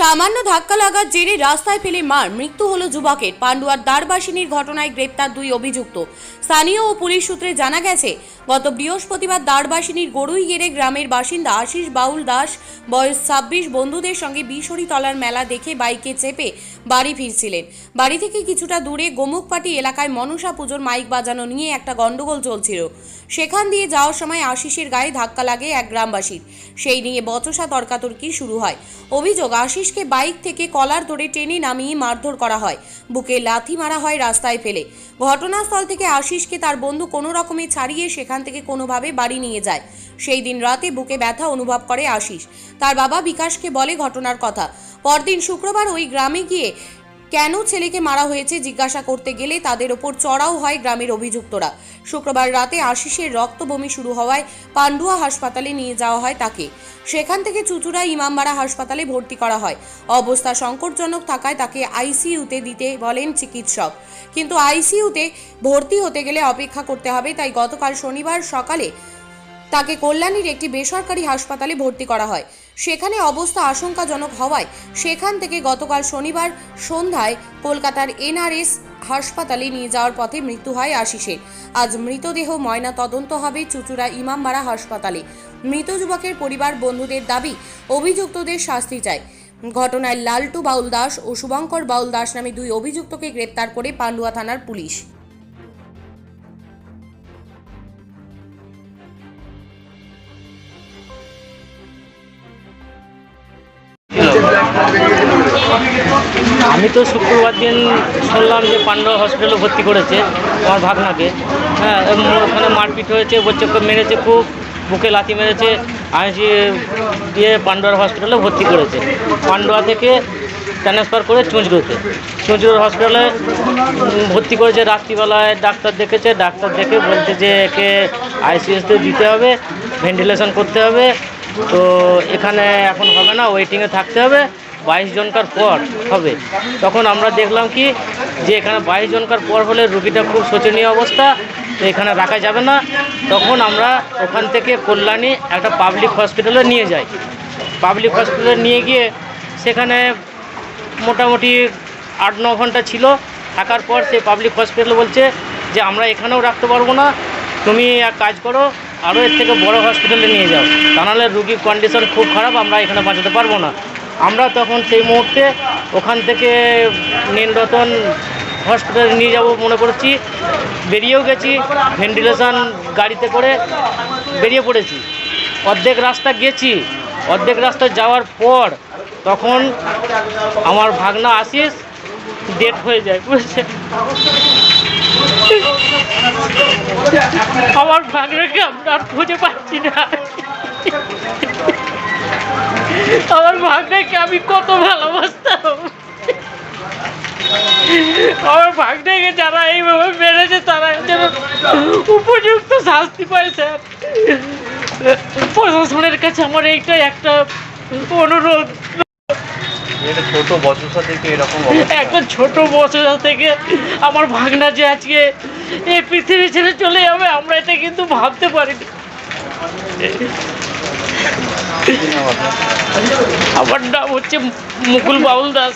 সামান্য ধাক্কা লাগার জেরে রাস্তায় ফেলে মার। মৃত্যু হলো যুবকের। পান্ডুয়ার দ্বারবাসিনীর ঘটনায় গ্রেপ্তার দুই অভিযুক্ত। স্থানীয় ও পুলিশ সূত্রে জানা গেছে, গত বৃহস্পতিবার দ্বারবাসিনীর গড়ুইগেড়ে গ্রামের বাসিন্দা আশিস বাউল দাস, বয়স ছাব্বিশ, বন্ধুদের সঙ্গে বিশরী তলার মেলা দেখে বাইকে চেপে বাড়ি ফিরছিলেন। বাড়ি থেকে কিছুটা দূরে গোমুখপাটি এলাকায় মনসা পুজোর মাইক বাজানো নিয়ে একটা গন্ডগোল চলছিল। সেখান দিয়ে যাওয়ার সময় আশিসের গায়ে ধাক্কা লাগে এক গ্রামবাসীর। সেই নিয়ে বচসা তর্কাতর্কি শুরু হয়। অভিযোগ আশিসকে বাইক থেকে কলার ধরে টেনে নামিয়ে মারধর করা হয়। বুকে লাথি মারা হয় রাস্তায় ফেলে। ঘটনাস্থল থেকে আশিসকে তার বন্ধু কোনো রকমে ছাড়িয়ে সেখান থেকে কোনোভাবে বাড়ি নিয়ে যায়। সেই দিন রাতে বুকে ব্যথা অনুভব করে আশিস। তার বাবা বিকাশকে বলে ঘটনার কথা। পরদিন শুক্রবার ওই গ্রামে গিয়ে কেন ছেলেকে মারা হয়েছে জিজ্ঞাসা করতে গেলে তাদের ওপর চড়াও হয় গ্রামের অভিযুক্তরা। শুক্রবার রাতে আশিসের রক্তবমি শুরু হওয়ায় পান্ডুয়া হাসপাতালে নিয়ে যাওয়া হয় তাকে। সেখান থেকে চুচুড়া ইমামবাড়া হাসপাতালে ভর্তি করা হয়। অবস্থা সংকটজনক থাকায় তাকে আইসিইউতে দিতে বলেন চিকিৎসক। কিন্তু আইসিইউতে ভর্তি হতে গেলে অপেক্ষা করতে হবে, তাই গতকাল শনিবার সকালে তাকে কল্যাণীর একটি বেসরকারি হাসপাতালে ভর্তি করা হয়। সেখানে অবস্থা আশঙ্কাজনক হওয়ায় সেখান থেকে গতকাল শনিবার সন্ধ্যায় কলকাতার এনআরএস হাসপাতালে নিয়ে যাওয়ার পথে মৃত্যু হয় আশিসের। আজ মৃতদেহ ময়না তদন্ত হবে চুচুড়া ইমামবাড়া হাসপাতালে। মৃত যুবকের পরিবার বন্ধুদের দাবি, অভিযুক্তদের শাস্তি চায় ঘটনায় লালটু বাউল দাস ও শুভঙ্কর বাউল দাস নামে দুই অভিযুক্তকে গ্রেপ্তার করে পান্ডুয়া থানার পুলিশ। আমি তো শুক্রবার দিন শুনলাম যে পান্ডব হসপিটালে ভর্তি করেছে আমার ভাগনাকে। হ্যাঁ ওখানে মারপিট হয়েছে বলছে মেরেছে খুব, বুকে লাথি মেরেছে আমি দিয়ে পান্ডুয়ার হসপিটালে ভর্তি করেছে। পান্ডুয়া থেকে ট্রান্সফার করে চুঁচড়োতে। চুঁচড়োর হসপিটালে ভর্তি করেছে রাত্রিবেলায়, ডাক্তার দেখেছে, ডাক্তার দেখে বলছে যে একে আইসিএসতে দিতে হবে, ভেন্টিলেশন করতে হবে, তো এখানে এখন হবে না ওয়েটিংয়ে থাকতে হবে। বাইশ জনকার পর হবে। তখন আমরা দেখলাম কি, যে এখানে বাইশ জনকার পর হলে রুগীটা খুব শোচনীয় অবস্থা এখানে রাখা যাবে না। তখন আমরা ওখান থেকে কল্যাণী একটা পাবলিক হসপিটালে নিয়ে যাই। পাবলিক হসপিটালে নিয়ে গিয়ে সেখানে মোটামুটি আট ন ঘণ্টা ছিল। থাকার পর সে পাবলিক হসপিটাল বলছে যে, আমরা এখানেও রাখতে পারব না। তুমি এক কাজ করো, আরও এর থেকে বড় হসপিটালে নিয়ে যাও। তা নাহলে রুগীর কন্ডিশন খুব খারাপ, আমরা এখানে বাঁচাতে পারব না। আমরা তখন সেই মুহূর্তে ওখান থেকে নীলরতন হসপিটালে নিয়ে যাব মনে করছি। বেরিয়েও গেছি, ভেন্টিলেশন গাড়িতে করে বেরিয়ে পড়েছি। অর্ধেক রাস্তা গেছি, অর্ধেক রাস্তা যাওয়ার পর তখন আমার ভাগনা আসিস ডেট হয়ে যায় বুঝছে আমার ভাগনাকে আমরা খুঁজে পাচ্ছি না। ভাগনাকে আমি কত ভালোবাসতাম? আমার ভাগনাকে যারা এইভাবে মেরেছে তারা যেন উপযুক্ত শাস্তি পায় স্যার প্রশাসনের কাছে আমার এইটাই একটা অনুরোধ। ছোট বচসা থেকে এরকম একটা ছোট বছর থেকে আমার ভাগনা যে আজকে এই পৃথিবী ছেড়ে চলে যাবে আমরা এটা কিন্তু ভাবতে পারিনি। কি নাম আপনার? আমার নাম